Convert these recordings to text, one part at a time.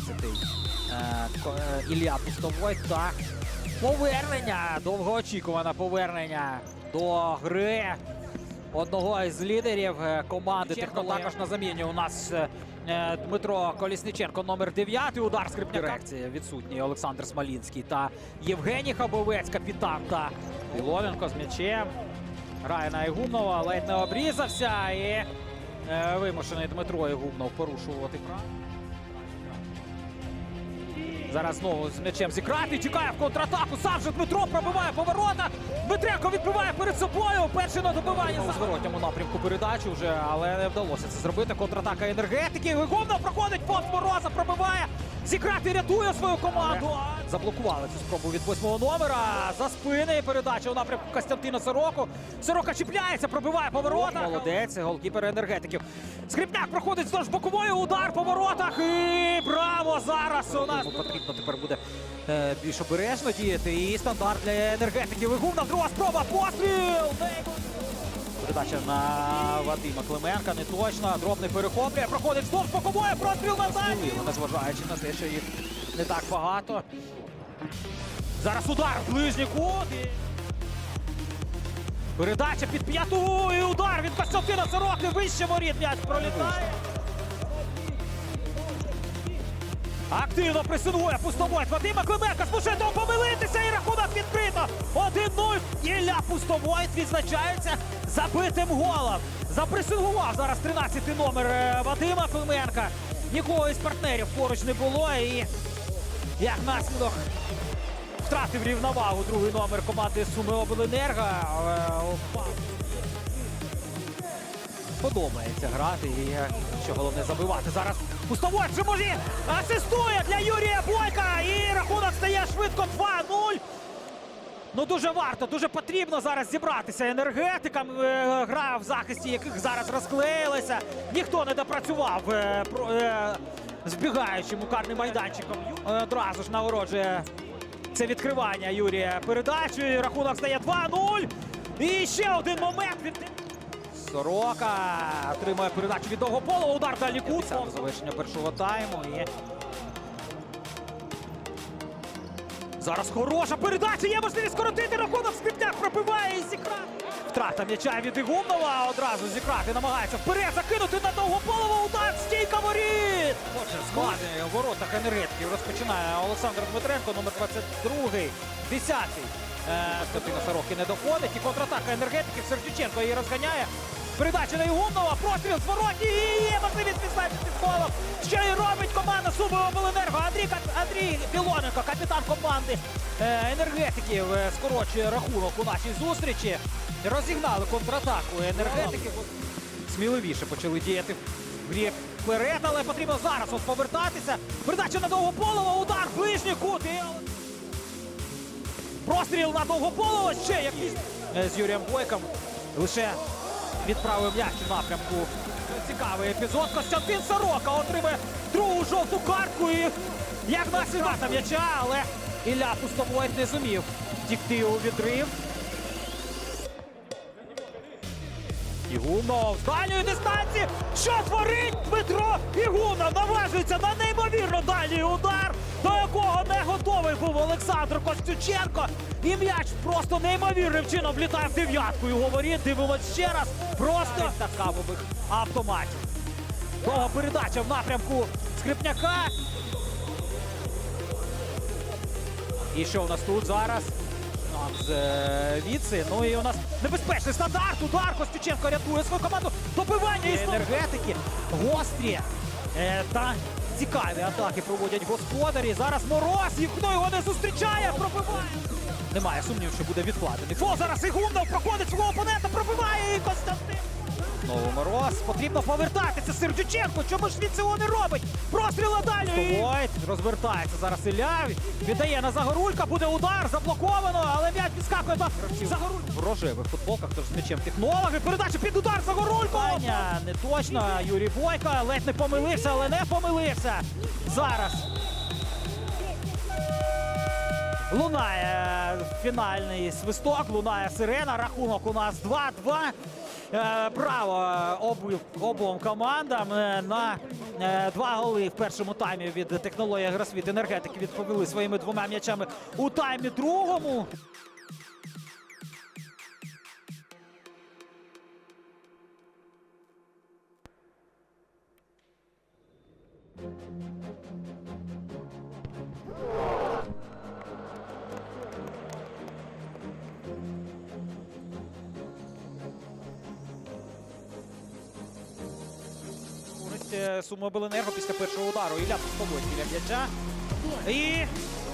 17-й е, е, Ілля Пустовой та повернення, довгоочікуване повернення до гри одного із лідерів е, команди. Техно також на заміні у нас Дмитро Колісниченко, номер 9. Удар скрипняка. Дирекції відсутній Олександр Смолінський та Євгеній Хабовець, капітан та Іловенко з м'ячем. Грає на Ігумнова, ледь не обрізався і вимушений Дмитро Ігумнов порушувати право. Зараз знову з м'ячем зіграти. Тікає в контратаку. Сам же Дмитро пробиває поворота. Дмитренко відбиває перед собою. Перший на добивання за зворотньому напрямку передачі вже, але не вдалося це зробити. Контратака енергетики. Вигумно проходить повз Мороза, пробиває. Зіграти рятує свою команду. Заблокували цю спробу від восьмого номера. За спини передача у напрямку Костянтина Сороку. Сорока чіпляється, пробиває поворота. Молодець, голкіпер енергетиків. Скрипняк проходить вздовж бокової удар по воротах. І браво! Зараз у нас потрібно тепер буде е, більш обережно діяти. І стандарт для енергетиків. Вигумна друга спроба. Постріл! Передача на Вадима Клименка, не точно. Дробний перехоплює, проходить вздовж бокової, простріл на дальній. Незважаючи на те, що їх не так багато. Зараз удар в ближній кут. Передача під п'яту і удар від Костянтина Сороки. Вище воріт м'яч пролітає. Активно пресингує пустовой. Вадима Клименка того помилитися і рахунок відкрито. 1-0. Ілля Пустовой відзначається забитим голом. Запресингував зараз 13-й номер е, Вадима Клименка. Нікого із партнерів поруч не було. І як наслідок втратив рівновагу другий номер команди Суми Обленерго. Подобається грати і е, що головне забивати. Зараз Пустовой може асистує для Юрія Бойка. І рахунок стає швидко 2-0. Ну дуже варто, дуже потрібно зараз зібратися енергетикам, е, гра в захисті, яких зараз розклеїлися. Ніхто не допрацював е, е, збігаючим у карним майданчиком. Одразу ж нагороджує це відкривання Юрія передачею. Рахунок стає 2-0. І ще один момент Сорока отримує передачу від довгопола. Удар далі кут. Завершення першого тайму. І... Зараз хороша передача. Є можливість скоротити рахунок. Скрипняк пробиває і зікрат. Втрата м'яча від Ігумнова. Одразу зікрати намагається вперед закинути на довгополова. Удар стійка воріт. Отже, склади в воротах енергетиків розпочинає Олександр Дмитренко, номер 22, 10 Костянтина Сороки не доходить. І контратака енергетиків Сердюченко її розганяє. Передача на Ігумнова, простріл з вороті і є можливість відзначити голом. Що і робить команда Сумобленерго. Андрій, Андрій Білоненко, капітан команди е, енергетиків, е, скорочує рахунок у нашій зустрічі. Розігнали контратаку енергетиків. Сміливіше почали діяти в грі вперед, але потрібно зараз от повертатися. Передача на довгополова, удар, ближній кут. І... Простріл на довгополова, ще якийсь е, з Юрієм Бойком. Лише відправив м'яч у напрямку. Цікавий епізод. Костянтин Сорока отримує другу жовту картку і як наслідок на м'яча, але Ілля Пустовой не зумів втікти у відрив. Ігунов з дальньої дистанції. Що творить Дмитро Ігунов? Наважується на неймовірно дальній удар, до якого не готовий був Олександр Костюченко. І м'яч просто неймовірним чином влітає в дев'ятку. Його воріт. Дивимось ще раз. Просто та кавових автоматів. Довга передача в напрямку Скрипняка. І що у нас тут зараз? От, е, Віци. Ну і у нас небезпечний стандарт. Удар Костюченко рятує свою команду. Добивання і енергетики. Гострі е, та цікаві атаки проводять господарі. Зараз Мороз. Ніхто його не зустрічає. Пробиває. Немає сумнівів, що буде відкладений. Фол зараз Ігумнов проходить свого опонента. Пробиває і Костянтин. Знову Мороз. Потрібно повертатися. Сердюченко. Чому ж він цього не робить? Простріла далі. Войт розвертається зараз Ілля. Віддає на Загорулька. Буде удар. Заблоковано. Але м'яч підскакує до Загорулька. В футболках, тож з м'ячем технологи. Передача під удар Загорулько. Не точно. Юрій Бойко ледь не помилився, але не помилився. Зараз. Лунає фінальний свисток, лунає сирена. Рахунок у нас 2-2. Е, Браво обом командам е, на е, два голи в першому таймі від технології Гросвіт енергетики відповіли своїми двома м'ячами у таймі другому. Користь е, Суми обленерго після першого удару. Ілля Пустовой біля м'яча. І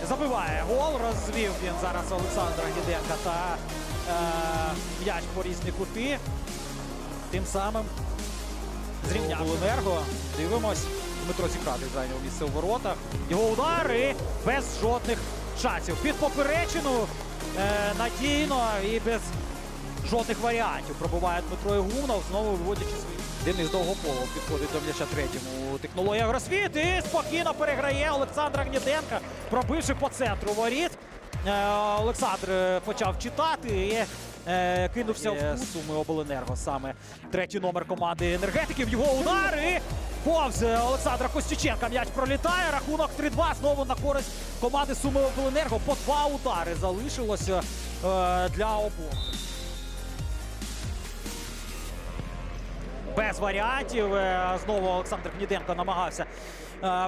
забиває гол. Розвів він зараз Олександра Гіденка та е, м'яч по різні кути. Тим самим зрівняв Обленерго. Дивимось. Дмитро Зікратий зайняв місце у воротах. Його удари без жодних шансів. Під поперечину е, надійно і без жодних варіантів. Пробуває Дмитро Ігумнов, знову виводячи свої. Денис Довгополов підходить до м'яча третьому. Технологія Агросвіт і спокійно переграє Олександра Гніденка, пробивши по центру воріт. Е, Олександр е, почав читати і е, кинувся в суми обленерго. Саме третій номер команди енергетиків. Його удар і повз Олександра Костюченка. М'яч пролітає. Рахунок 3-2. Знову на користь команди Суми Обленерго. По два удари залишилося для обох. Без варіантів. Е, Знову Олександр Гніденко намагався е,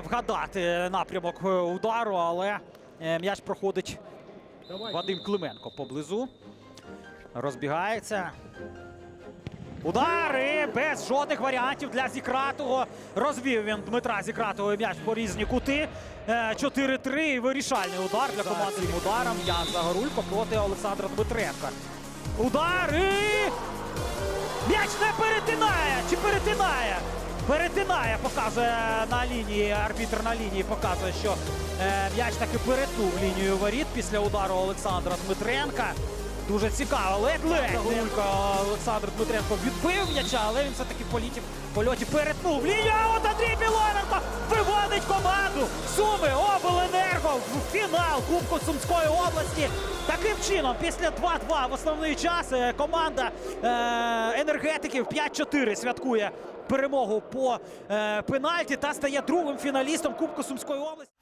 вгадати напрямок е, удару, але м'яч проходить Вадим Клименко поблизу. Розбігається. Удари без жодних варіантів для Зікратого. Розвів він Дмитра Зікратого м'яч по різні кути. Е, 4-3. І Вирішальний удар для команди ударом. Ян Загорулько проти Олександра Дмитренка. Удари! М'яч не перетинає! Чи перетинає? Перетинає, показує на лінії. Арбітр на лінії показує, що е, м'яч таки перетнув лінію воріт після удару Олександра Дмитренка. Дуже цікаво. Ледь-ледь Загорулько Олександр Дмитренко відбив м'яча, але він все-таки в політі, польоті перетнув лінію. От Андрій Білоненко виводить команду Суми Обленерго в фінал Кубку Сумської області. Таким чином, після 2-2 в основний час е, команда е, енергетиків 5-4 святкує перемогу по е, пенальті та стає другим фіналістом Кубку Сумської області.